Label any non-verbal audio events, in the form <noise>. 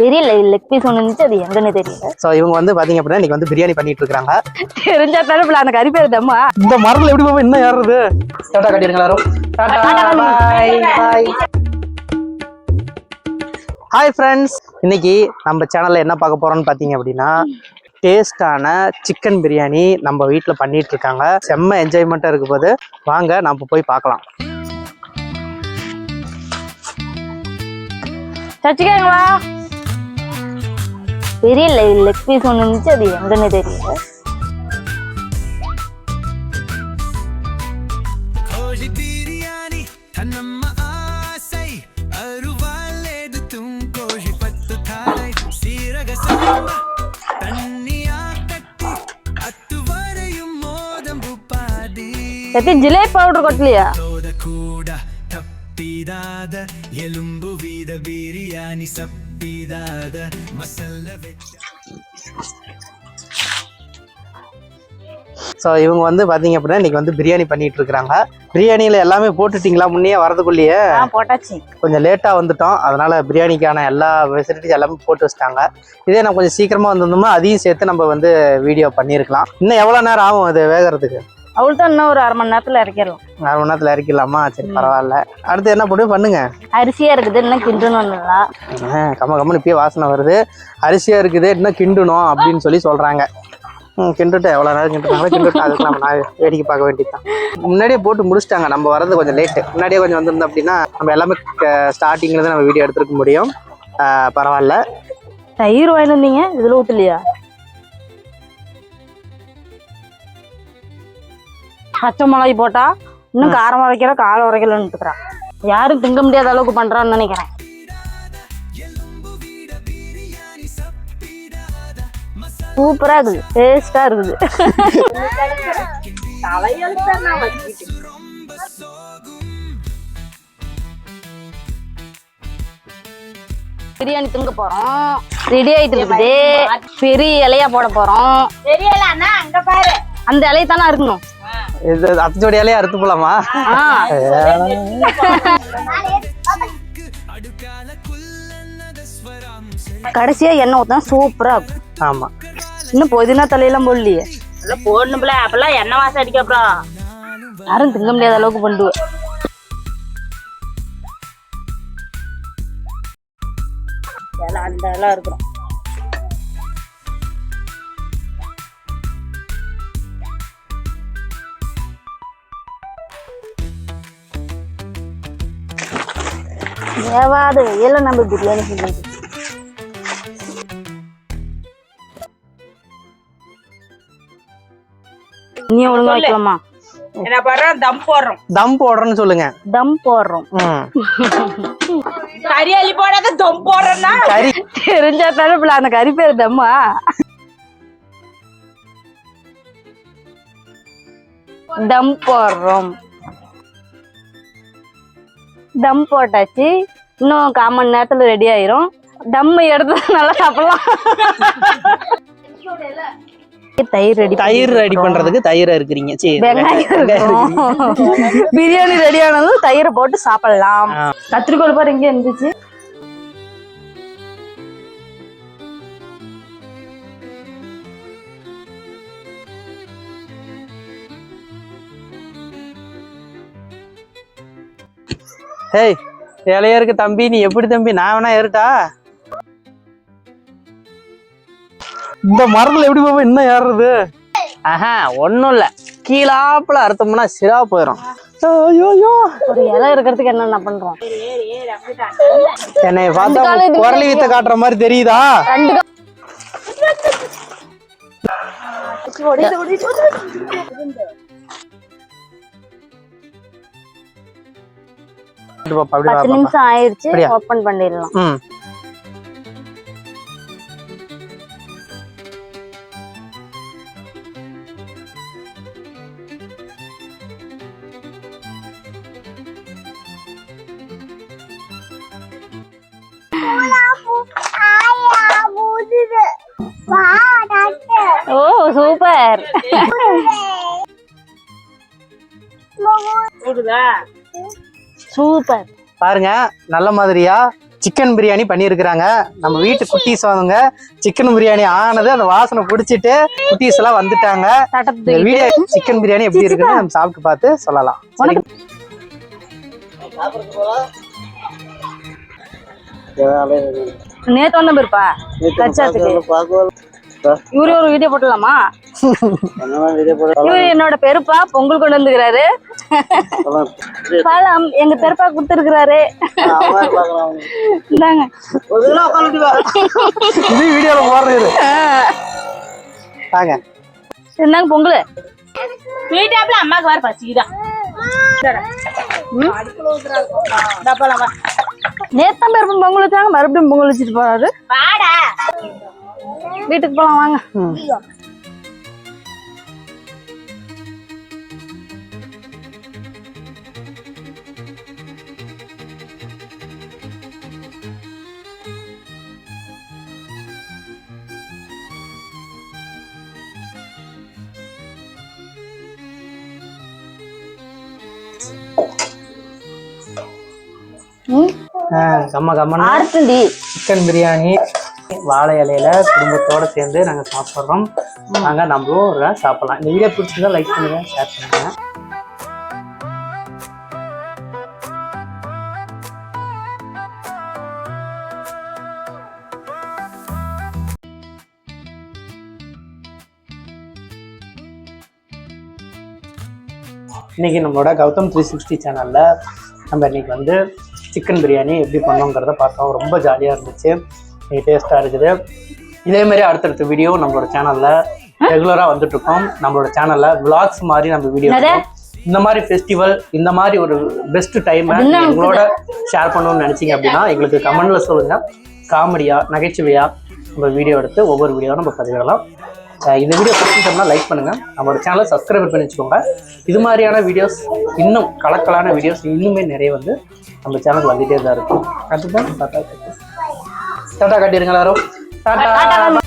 தெரியல leg piece ஒன்று இருந்துச்சு அது எங்கன்னு தெரியல. ஸோ இவங்க வந்து பாத்தீங்க அப்படின்னா இன்னைக்கு வந்து பிரியாணி பண்ணிட்டு இருக்காங்க. தெரிஞ்சா தானே அந்த கறி பேர் தம்மா. இந்த மரத்துல எப்படி போவோம் என்ன ஏறுறது? டாடா கட்டிருங்க எல்லாரும். Tata bye bye hi friends இன்னைக்கு நம்ம சேனல்ல என்ன பார்க்க போறோம்னு பார்த்தீங்க அப்படின்னா டேஸ்டான சிக்கன் பிரியாணி நம்ம வீட்டில் பண்ணிட்டு இருக்காங்க. செம்ம என்ஜாய்மெண்ட்டாக இருக்க போது. வாங்க நம்ம போய் பார்க்கலாம். சச்சிக்காங்களா பெரிய லெக் பீஸ் ஒன்று இருந்துச்சு அது எங்கன்னு தெரியல ಸತಿ ಜಿಲೇ ಪೌಡರ್ ಕೊಟ್ಲಿಯಾ ಕೂಡ ತಪ್ಪಿದಾದ ಎಲುಂಬು ಬೀದ ಬಿರಿಯಾನಿ ಸಪ್ಪ பிதாத மசல்ல ஸோ இவங்க வந்து பார்த்தீங்க அப்படின்னா இன்னைக்கு வந்து பிரியாணி பண்ணிட்டு இருக்காங்க பிரியாணியில் எல்லாமே போட்டுட்டீங்களா? முன்னே வரதுக்குள்ளேயே. போட்டாச்சு. கொஞ்சம் லேட்டாக வந்துட்டோம். அதனால பிரியாணிக்கான எல்லா ஃபெசிலிட்டிஸ் எல்லாமே போட்டு வச்சிட்டாங்க. இதே நம்ம கொஞ்சம் சீக்கிரமாக வந்திருந்தோம்னா அதையும் சேர்த்து நம்ம வந்து வீடியோ பண்ணியிருக்கலாம். இன்னும் எவ்வளோ நேரம் ஆகும் அது வேகிறதுக்கு? அவள் தான் இன்னும் ஒரு அரை மணி நேரத்துல இறக்கிடலாம். அரை மணி நேரத்தில் இறக்கிடலாமா? சரி பரவாயில்ல. அடுத்து என்ன பண்ணுவோம் பண்ணுங்க? அரிசியா இருக்குது இன்னும் கிண்டணும் கம்ம கம்மனு இப்பயே வாசனை வருது. அரிசியாக இருக்குது இன்னும் கிண்டணும் அப்படின்னு சொல்லி சொல்கிறாங்க கிண்டுட்டு எவ்வளோ நேரம் கிண்டுறாங்களோ கிண்டுட்டு அதுக்கு நம்ம நான் வேடிக்கை பார்க்க வேண்டியதுதான். முன்னாடியே போட்டு முடிச்சிட்டாங்க. நம்ம வரது கொஞ்சம் லேட்டு முன்னாடியே கொஞ்சம் வந்திருந்தோம் அப்படின்னா நம்ம எல்லாமே ஸ்டார்டிங்கில் தான் நம்ம வீடியோ எடுத்துருக்க முடியும். பரவாயில்ல. தயிர் வாங்கி வந்தீங்க? இதுல ஊத்தலையா? பச்சை மிளகாய் போட்டா இன்னும் காரம் உரைக்கிற காரம் உரைக்கலன்னு இருக்கிறான் யாரும் திங்க முடியாத அளவுக்கு பண்றான்னு நினைக்கிறேன். சூப்பரா இருக்குது டேஸ்டா இருக்குது. பிரியாணி திங்க போறோம். ரெடி ஆயிட்டு இருக்குது. பெரிய இலையா போட போறோம். தெரியலன்னா அங்க பாரு. அந்த இலையை தானே இருக்கணும் இது அத்தோடையாலே அறுத்து போலாமா? கடைசியா எண்ணெய் ஊத்தினா சூப்பரா இருக்கும். ஆமா. இன்னும் புதினா தலையெல்லாம் போடலையே. எல்லாம் போடணும்ல. அப்பெல்லாம் எண்ணெய் வாசம் அடிக்க அப்புறம். யாரும் திங்க முடியாத அளவுக்கு பண்ணுவேன் எல்லாம் அந்த எல்லாம் இருக்கிறோம் வேவாத வெயில நம்ம பிரியாணி செஞ்சது நீ ஒழுங்கா வைக்கலாமா என்ன பண்றோம் தம் போடுறோம். தம் போடுறேன்னு சொல்லுங்க. தம் போடுறோம். கறி அள்ளி போடாத தம் போடுறேன்னா? கறி. தெரிஞ்சா தானே அந்த கறி பேர் தம்மா? தம் போடுறோம். தம் போட்டாச்சு. இன்னும் கால் மணி நேரத்துல ரெடி ஆயிரும். தம் எடுத்து நல்லா சாப்பிடலாம். தயிர் ரெடி தயிர் ரெடி பண்றதுக்கு தயிர் இருக்கிறீங்க. சரி. <laughs> பிரியாணி ரெடி ஆனதும் தயிரை போட்டு சாப்பிடலாம். கத்திரிக்கோள் பாரு இங்க இருந்துச்சு ஹேய் இலையா இருக்கு தம்பி நீ எப்படி தம்பி? நான் வேணா ஏறுட்டா. இந்த மரத்துல எப்படி போவோம் இன்னும் ஏறுறது? ஆஹா ஒண்ணும் இல்ல. கீழாப்புல அறுத்தோம்னா சிரா போயிடும் ஐயோ ஒரு இலை இருக்கிறதுக்கு என்னென்ன பண்றோம்? என்னை பார்த்தா குரலி வித்த காட்டுற மாதிரி தெரியுதா? ரெண்டு பத்து. நிமிஷம் ஆயிருச்சு? ஓபன் பண்ணிடலாம் ம் ஓ சூப்பர் போடுதா சூப்பர். பாருங்க நல்ல மாதிரியா சிக்கன் பிரியாணி பண்ணியிருக்கிறாங்க. நம்ம வீட்டு குட்டீஸ் வாங்க சிக்கன் பிரியாணி ஆனது அந்த வாசனை பிடிச்சிட்டு குட்டீஸ் எல்லாம் வந்துட்டாங்க. இந்த வீடியோ சிக்கன் பிரியாணி எப்படி இருக்குன்னு நம்ம சாப்பிட்டு பார்த்து சொல்லலாம். நேத்து வந்த இருப்பா இவரு ஒரு வீடியோ போட்டலாமா என்னோட பெருப்பா பொங்கல் கொண்டு வந்துக்கிறாரு. பழம் எங்க பெருப்பா கொடுத்துருக்கிறாரு. இந்தாங்க. இது வீடியோல போடுறது வாங்க. இந்தாங்க பொங்கல். வீட்டாப்புல அம்மாக்கு வர பசிக்குதான் டப்பாலாம் வா நேத்தான் பெருப்பா பொங்கல் வச்சாங்க மறுபடியும் பொங்கல் வச்சுட்டு போறாரு. வாடா. வீட்டுக்கு போலாம் வாங்க. கம்ம ஆர்த்தண்டி. சிக்கன் பிரியாணி வாழை இலையில குடும்பத்தோட சேர்ந்து நாங்க சாப்பிட்றோம். நாங்க நம்மளும் ஒரு சாப்பிடலாம். இந்த வீடியோ பிடிச்சிருந்தா லைக் பண்ணுங்க ஷேர் பண்ணுங்க. இன்னைக்கு நம்மளோட கௌதம் த்ரீ சிக்ஸ்டி சேனல்ல நம்ம இன்னைக்கு வந்து சிக்கன் பிரியாணி எப்படி பண்ணோங்கிறத பார்த்தோம். ரொம்ப ஜாலியாக இருந்துச்சு. டேஸ்ட்டாக இருக்குது. இதே மாதிரி அடுத்தடுத்த வீடியோ நம்மளோட சேனலில் ரெகுலராக வந்துட்டு இருக்கோம் நம்மளோட சேனலில் vlogs மாதிரி நம்ம வீடியோ இந்த மாதிரி ஃபெஸ்டிவல் இந்த மாதிரி ஒரு பெஸ்ட் டைமை எங்களோட ஷேர் பண்ணணும்னு நினச்சிங்க அப்படின்னா எங்களுக்கு கமெண்ட்ல சொல்லுங்க. காமெடியாக நகைச்சுவையாக நம்ம வீடியோ எடுத்து ஒவ்வொரு வீடியோவும் நம்ம பதிவிடலாம். இந்த வீடியோ பிடிச்சிருந்தோம்னா லைக் பண்ணுங்க. நம்மளோட சேனலை சப்ஸ்கிரைப் பண்ணி வச்சுக்கோங்க. இது மாதிரியான வீடியோஸ் இன்னும் கலக்கலான வீடியோஸ் இன்னுமே நிறைய வந்து நம்ம சேனல் வந்துகிட்டே தான் இருக்கும். அதுதான் டாட்டா டாட்டா காட்டிருங்க எல்லாரும். டாட்டா